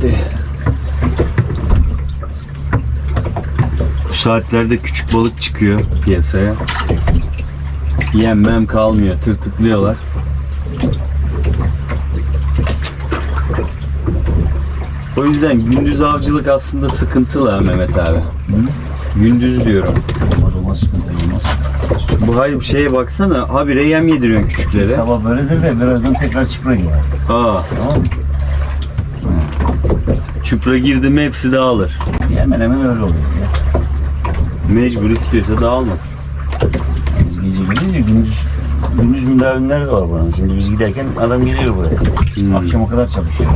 gitti. Bu saatlerde küçük balık çıkıyor piyasaya. Yenmem kalmıyor, tırtıklıyorlar. O yüzden gündüz avcılık aslında sıkıntılı ha Mehmet abi. Hı? Gündüz diyorum. Olmaz olmaz sıkıntı olmaz. Bu hayır bir şeye baksana. Habire yem yediriyorsun küçüklere. Sabah böyle de birazdan tekrar çıpra girer. Aa. Tamam mı? Çupra girdi mi hepsi dağılır. Hemen hemen öyle oluyor ya. Mecbur istiyorsa dağılmasın. Biz gece gelince gündüz gündüz müdavimler de var buranın. Şimdi biz giderken adam geliyor buraya. Hmm. Akşama kadar çalışıyor.